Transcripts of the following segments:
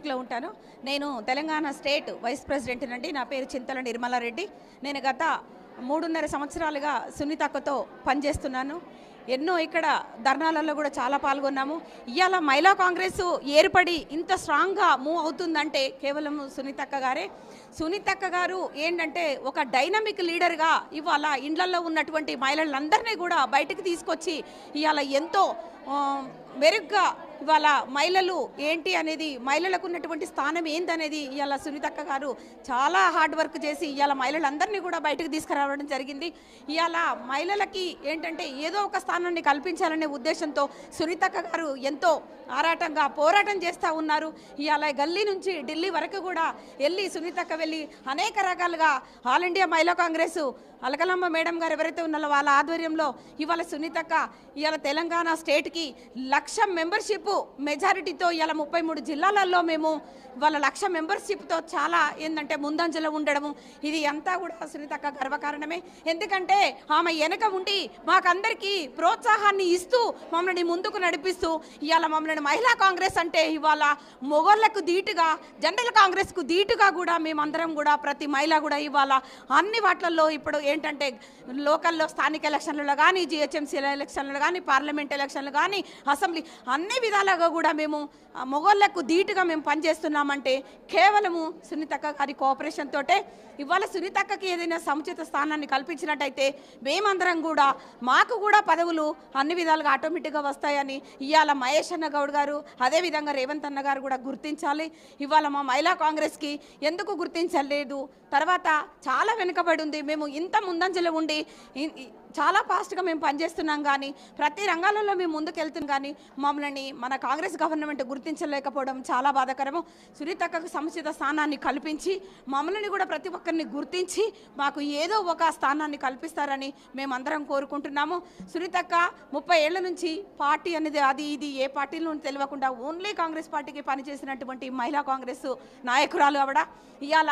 డిస్టిక్లో ఉంటాను. నేను తెలంగాణ స్టేట్ వైస్ ప్రెసిడెంట్ అండి నా పేరు చింతల నిర్మలారెడ్డి. నేను గత మూడున్నర సంవత్సరాలుగా సునీతక్కతో పనిచేస్తున్నాను. ఎన్నో ఇక్కడ ధర్నాలలో కూడా చాలా పాల్గొన్నాము. ఇవాళ మహిళా కాంగ్రెస్ ఏర్పడి ఇంత స్ట్రాంగ్గా మూవ్ అవుతుందంటే కేవలం సునీతక్క గారే. సునీతక్క గారు ఏంటంటే ఒక డైనమిక్ లీడర్గా ఇవాళ ఇండ్లలో ఉన్నటువంటి మహిళలందరినీ కూడా బయటకు తీసుకొచ్చి ఇవాళ ఎంతో మెరుగ్గా ఇవాళ మహిళలు ఏంటి అనేది మహిళలకు ఉన్నటువంటి స్థానం ఏందనేది ఇవాళ సునీతక్క గారు చాలా హార్డ్ వర్క్ చేసి ఇవాళ మహిళలందరినీ కూడా బయటకు తీసుకురావడం జరిగింది. ఇవాళ మహిళలకి ఏంటంటే ఏదో ఒక స్థానాన్ని కల్పించాలనే ఉద్దేశంతో సునీతక్క గారు ఎంతో ఆరాటంగా పోరాటం చేస్తూ ఉన్నారు. ఇవాళ గల్లీ నుంచి ఢిల్లీ వరకు కూడా వెళ్ళి సునీతక్క వెళ్ళి అనేక రకాలుగా ఆల్ ఇండియా మహిళా కాంగ్రెస్ అలకలమ్మ మేడం గారు ఎవరైతే ఉన్నారో వాళ్ళ ఆధ్వర్యంలో ఇవాళ సునీతక్క ఇవాళ తెలంగాణ స్టేట్కి లక్ష మెంబర్షిప్ మెజారిటీతో ఇలా ముప్పై మూడు జిల్లాలలో మేము వాళ్ళ లక్ష మెంబర్షిప్తో చాలా ఏంటంటే ముందంజలో ఉండడము. ఇది అంతా కూడా సునీతక్క గర్వకారణమే ఎందుకంటే ఆమె వెనక ఉండి మాకందరికీ ప్రోత్సాహాన్ని ఇస్తూ మమ్మల్ని ముందుకు నడిపిస్తూ ఇవాళ మమ్మల్ని మహిళా కాంగ్రెస్ అంటే ఇవాళ మొగోళ్ళకు ధీటుగా జనరల్ కాంగ్రెస్కు ధీటుగా కూడా మేమందరం కూడా ప్రతి మహిళ కూడా ఇవాళ అన్ని వాటిల్లో ఇప్పుడు ఏంటంటే లోకల్లో స్థానిక ఎలక్షన్లలో కానీ జిహెచ్ఎంసీ ఎలక్షన్లు కానీ పార్లమెంట్ ఎలక్షన్లు కానీ అసెంబ్లీ అన్ని విధాలుగా కూడా మేము ఆ, మొగోళ్ళకు ధీటుగా మేము పనిచేస్తున్నామంటే కేవలము సునీతక్క గారి కోఆపరేషన్ తోటే. ఇవాళ సునీతక్కకి ఏదైనా సముచిత స్థానాన్ని కల్పించినట్టయితే మేమందరం కూడా మాకు కూడా పదవులు అన్ని విధాలుగా ఆటోమేటిక్గా వస్తాయని ఇవాళ మహేష్ అన్న గౌడ్ గారు అదేవిధంగా రేవంత్ అన్న గారు కూడా గుర్తించాలి. ఇవాళ మా మహిళా కాంగ్రెస్కి ఎందుకు గుర్తించలేదు? తర్వాత చాలా వెనుకబడి ఉంది. మేము ఇంత ముందంజలో ఉండి చాలా ఫాస్ట్గా మేము పనిచేస్తున్నాం కానీ ప్రతి రంగాలలో మేము ముందుకెళ్తున్నాం కానీ మమ్మల్ని మన కాంగ్రెస్ గవర్నమెంట్ గుర్తించలేకపోవడం చాలా బాధాకరము. సునీతక్కకు సముచిత స్థానాన్ని కల్పించి మమ్మల్ని కూడా ప్రతి ఒక్కరిని గుర్తించి మాకు ఏదో ఒక స్థానాన్ని కల్పిస్తారని మేమందరం కోరుకుంటున్నాము. సునీతక్క ముప్పై ఏళ్ళ నుంచి పార్టీ అనేది అది ఇది ఏ పార్టీలో తెలియకుండా ఓన్లీ కాంగ్రెస్ పార్టీకి పనిచేసినటువంటి మహిళా కాంగ్రెస్ నాయకురాలు ఆవిడ. ఇవాళ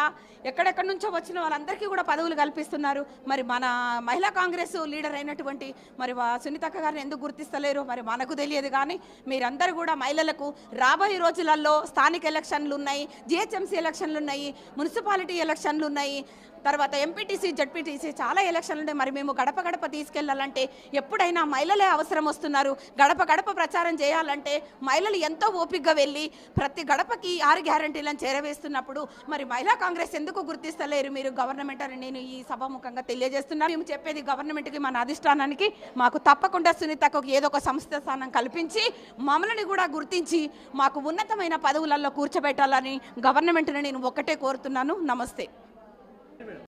ఎక్కడెక్కడి నుంచో వచ్చిన వాళ్ళందరికీ కూడా పదవులు కల్పిస్తున్నారు. మరి మన మహిళా కాంగ్రెస్ లీడర్ అయినటువంటి మరి వా- సునీతక్క గారిని ఎందుకు గుర్తిస్తలేరు? మరి మనకు తెలియదు కానీ మీరందరూ కూడా మహిళలకు రాబోయే రోజులలో స్థానిక ఎలక్షన్లు ఉన్నాయి జిహెచ్ఎంసీ ఎలక్షన్లు ఉన్నాయి మున్సిపాలిటీ ఎలక్షన్లు ఉన్నాయి. తర్వాత ఎంపీటీసీ జడ్పీటీసీ చాలా ఎలక్షన్లు ఉంటాయి మరి మేము గడప గడప తీసుకెళ్ళాలంటే ఎప్పుడైనా మహిళలే అవసరం వస్తున్నారు. గడప గడప ప్రచారం చేయాలంటే మహిళలు ఎంతో ఓపికగా వెళ్ళి ప్రతి గడపకి ఆరు గ్యారంటీలను చేరవేస్తున్నప్పుడు మరి మహిళా కాంగ్రెస్ ఎందుకు గుర్తిస్తలేరు మీరు? గవర్నమెంట్ అని నేను ఈ సభాముఖంగా తెలియజేస్తున్నాను మేము చెప్పేది గవర్నమెంట్కి మన అధిష్టానానికి మాకు తప్పకుండా సునీతకు ఏదో ఒక సంస్థ స్థానం కల్పించి మమ్మల్ని కూడా గుర్తించి మాకు ఉన్నతమైన పదవులలో కూర్చోబెట్టాలని గవర్నమెంట్ని నేను ఒక్కటే కోరుతున్నాను. నమస్తే. Here.